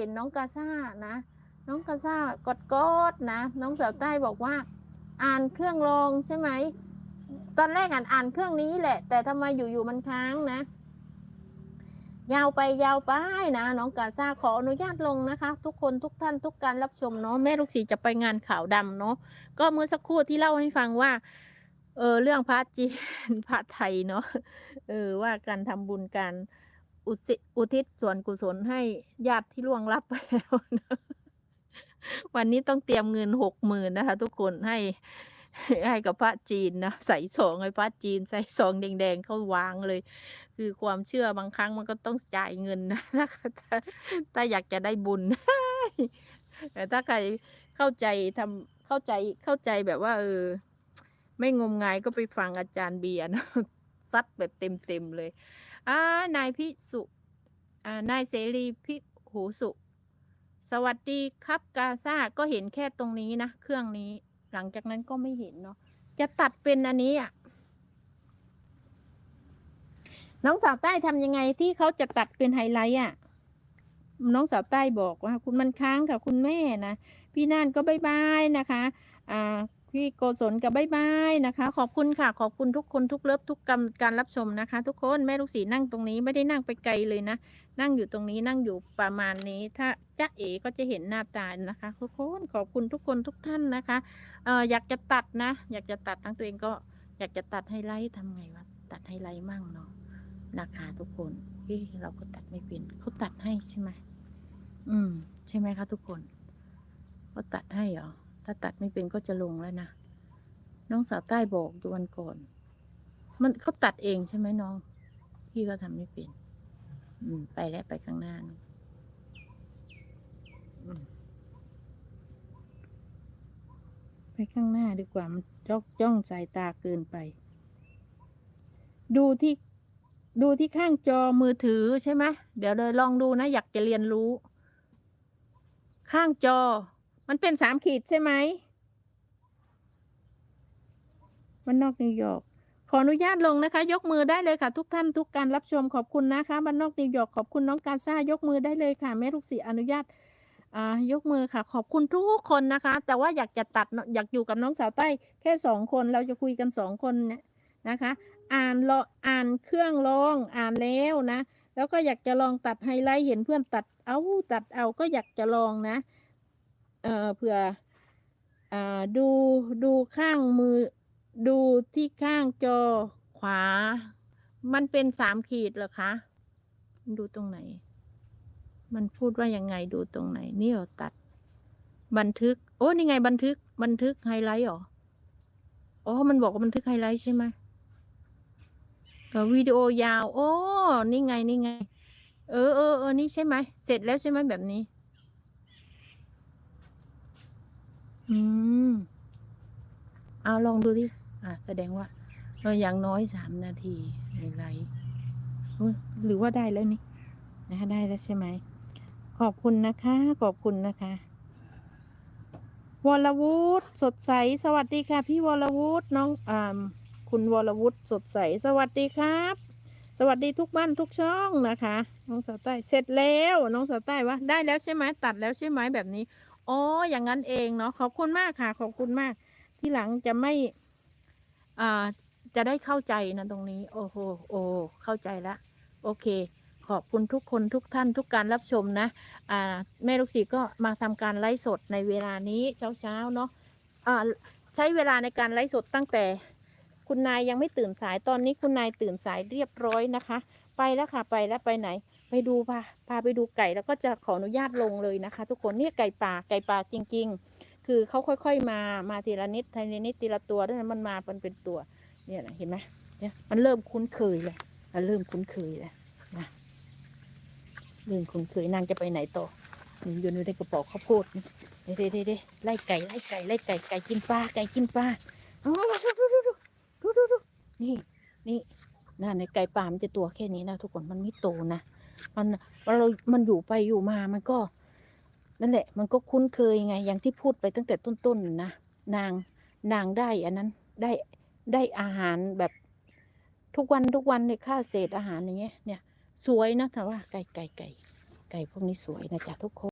ห็นน้องกาซ่านะ น้องกาซ่ากดกดนะ น้องสาวใต้บอกว่า อ่านเครื่องรองใช่ไหม ตอนแรกอ่านอ่านเครื่องนี้แหละ แต่ทำไมอยู่ๆมันค้างนะ ยาวไปยาวไปนะ น้องกาซ่าขออนุญาตลงนะคะ ทุกคนทุกท่านทุกการรับชมเนาะแม่ลูกศรีจะไปงานข่าวดำเนาะก็เมื่อสักครู่ที่เล่าให้ฟังว่าเออเรื่องพระจีนพระไทยเนาะเออว่าการทำบุญการ อุทิศอุทิศส่วนกุศลให้ญาติที่ล่วงลับไปแล้วนะวันนี้ต้องเตรียมเงินหกหมื่นนะคะ ทุกคนให้ให้กับพระจีนนะใส่ซองให้พระจีน ใส่ซองแดงๆเข้าวางเลย คือความเชื่อบางครั้งมันก็ต้องจ่ายเงินนะคะถ้าถ้าอยากจะได้บุญแต่ถ้าใครเข้าใจทำเข้าใจเข้าใจแบบว่า เออ ไม่งมงายก็ไปฟังอาจารย์เบียร์นะซัดแบบเต็มๆเลย อ่านายพิสุอ่านายเสรีพิหูสุ สวัสดีครับกาซาก็เห็นแค่ตรงนี้นะ เครื่องนี้ หลังจากนั้นก็ไม่เห็นเนาะจะตัดเป็นอันนี้อะน้องสาวใต้ทำยังไงที่เขาจะตัดเป็นไฮไลท์อะ น้องสาวใต้บอกว่า คุณมันค้างกับคุณแม่นะ พี่น่านก็บายบายนะคะ อ่า พี่โกศลกับบายบายนะคะ ขอบคุณค่ะ ขอบคุณทุกคนทุกเลิฟทุกกรรมการรับชมนะคะ ทุกคนแม่ลูกศรีนั่งตรงนี้ไม่ได้นั่งไปไกลเลยนะ นั่งอยู่ตรงนี้นั่งอยู่ประมาณนี้ ถ้าจ๊ะเอ๋ก็จะเห็นหน้าตานะคะ ทุกคนขอบคุณทุกคนทุกท่านนะคะเอออยากจะตัดนะ อยากจะตัดทั้งตัวเองก็อยากจะตัดไฮไลท์ทำไงวะตัดไฮไลท์มั่งเนาะนะคะทุกคนเฮ้เราก็ตัดไม่เป็นเขาตัดให้ใช่ไหมอืม ใช่ไหมคะทุกคนเขาตัดให้เหรอ ถ้าตัดไม่เป็นก็จะลงแล้วนะ น้องสาวใต้บอกอยู่วันก่อน มันเขาตัดเองใช่ไหมน้อง พี่ก็ทำไม่เป็น อืม ไปแล้วไปข้างหน้าไปข้างหน้าดีกว่า มันจ้องจ้องสายตาเกินไป ดูที่ดูที่ข้างจอมือถือใช่ไหมเดี๋ยวเลยลองดูนะ อยากจะเรียนรู้ ข้างจอ มันเป็นสามขีดใช่ไหม มันนอกนิวยอร์ก ขออนุญาตลงนะคะ ยกมือได้เลยค่ะ ทุกท่านทุกการรับชมขอบคุณนะคะบ้านนอกนิวยอร์กขอบคุณน้องกาซ่ายกมือได้เลยค่ะ แม่ลูกศิษย์อนุญาตยกมือค่ะขอบคุณทุกคนนะคะ แต่ว่าอยากจะตัดอะอยากอยู่กับน้องสาวใต้แค่สองคนเราจะคุยกันสองคนเนี่ยนะคะ อ่านรออ่านเครื่องลองอ่านแล้วนะ แล้วก็อยากจะลองตัดไฮไลท์เห็นเพื่อนตัดเอาตัดเอาก็อยากจะลองนะ เอ่อเผื่ออ่าดูดูข้างมือ ดูที่ข้างจอขวา มันเป็นสามขีดเหรอคะ ดูตรงไหน มันพูดว่ายังไงดูตรงไหน นี่เรอตัด บันทึก โอ้นี่ไงบันทึก บันทึกไฮไลท์เหรออ๋อมันบอกว่าบันทึกไฮไลท์ใช่ไหมวิดีโอยาว โอ้ นี่ไง นี่ไง เออเออเออนี่ใช่ไหม เสร็จแล้วใช่ไหมแบบนี้ อืม เอาลองดูดิอะแสดงว่าเอออย่างน้อยสามนาทีไฮไลท์หรือว่าได้แล้วนี่นะคะได้แล้วใช่ไหม ขอบคุณนะคะ ขอบคุณนะคะ วรวุฒิสดใส สวัสดีค่ะ พี่วรวุฒิน้องอ่าคุณวรวุฒิสดใส สวัสดีครับ สวัสดีทุกบ้านทุกช่องนะคะ น้องสาวใต้เสร็จแล้วน้องสาวใต้วะได้แล้วใช่ไหมตัดแล้วใช่ไหมแบบนี้อ๋ออย่างนั้นเองเนาะขอบคุณมากค่ะ ขอบคุณมาก ที่หลังจะไม่อ่าจะได้เข้าใจนะตรงนี้ โอ้โหโอ้เข้าใจละ โอเค ขอบคุณทุกคนทุกท่านทุกการรับชมนะ อ่า แม่ลูกศิษย์ก็มาทำการไลฟ์สดในเวลานี้เช้าๆเนาะอ่าใช้เวลาในการไลฟ์สดตั้งแต่คุณนายยังไม่ตื่นสายตอนนี้คุณนายตื่นสายเรียบร้อยนะคะ ไปแล้วค่ะไปแล้วไปไหน ไปดูพาพาไปดูไก่แล้วก็จะขออนุญาตลงเลยนะคะ ทุกคนเนี่ยไก่ป่าไก่ป่าจริง ๆ คือเขาค่อย ๆ มา มาทีละนิดทีละนิดทีละตัวด้วยนมันมาเป็นเป็นตัว เนี่ยนะเห็นไหมเนี่ยมันเริ่มคุ้นเคยเลยมันเริ่มคุ้นเคยแล้วนะเริ่มคุ้นเคยนางจะไปไหนต่อนี่อยู่ในกระเป๋าข้าวโพดนี่เด้เด้เด้เด้ไล่ไก่ไล่ไก่ไล่ไก่ไก่กินปลาไก่กินปลาโอ้ดูดูดูดูดูดูนี่นี่น่าในไก่ป่ามันจะตัวแค่นี้นะทุกคนมันไม่โตนะมันเรา มันอยู่ไปอยู่มามันก็ นั่นแหละ มันก็คุ้นเคยไง อย่างที่พูดไปตั้งแต่ต้นๆนะนางนางได้อันนั้นได้ได้อาหารแบบทุกวันทุกวันในค่าเศษอาหารอย่างเงี้ยเนี่ย สวยนะแต่ว่าไก่ไก่ไก่ไก่พวกนี้สวยนะจ๊ะทุกคน